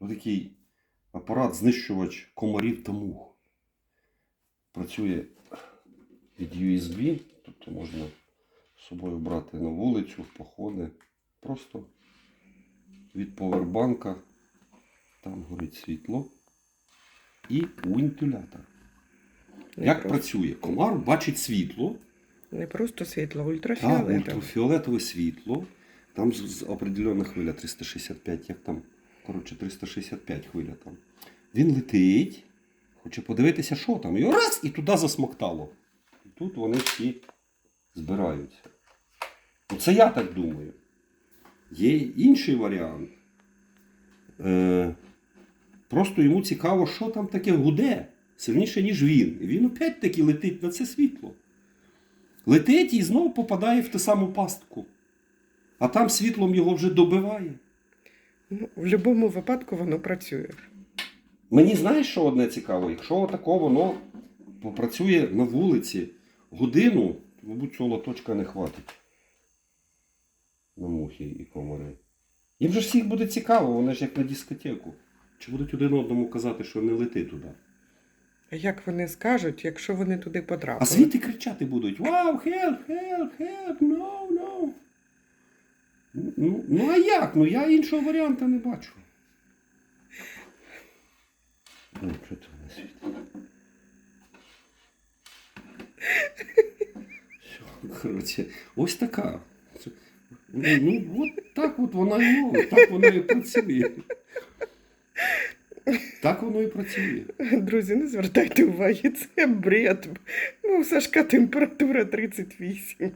Отакий апарат знищувач комарів та мух. Працює від USB, тобто можна з собою брати на вулицю, в походи. Просто від повербанка. Там горить світло. І вентилятор. Не Як просто, працює? Комар бачить світло. не просто світло, а Так, ультрафіолетове. ультрафіолетове світло. Там з, з определенна хвиля 365, як там, коротше, 365 хвиля там. Він летить, хоче подивитися, що там. І раз, і туди засмоктало. І тут вони всі збираються. Ну, це я так думаю. Є інший варіант. Е, просто йому цікаво, що там таке гуде сильніше, ніж він. І він опять-таки летить на це світло. Летить і знову попадає в ту саму пастку. А там світлом його вже добиває. Ну, в будь-якому випадку воно працює. Мені знаєш, що одне цікаво? Якщо отако воно попрацює на вулиці годину, то, мабуть, цього лоточка не хватить. На мухи і комари. Їм же всіх буде цікаво, вони ж як на дискотеку. Чи будуть один одному казати, що не лети туди? А як вони скажуть, якщо вони туди потрапили? А звідти кричати будуть: Вау, help, help, help, no, no. Ну, ну а як? Ну я іншого варіанта не бачу. Ну, що це на світі? Все, коротше, ось така. Ну, ну, от так от вона і мовить, так воно і працює. Так воно і працює. Друзі, не звертайте уваги, це бред. Ну, у Сашка температура 38.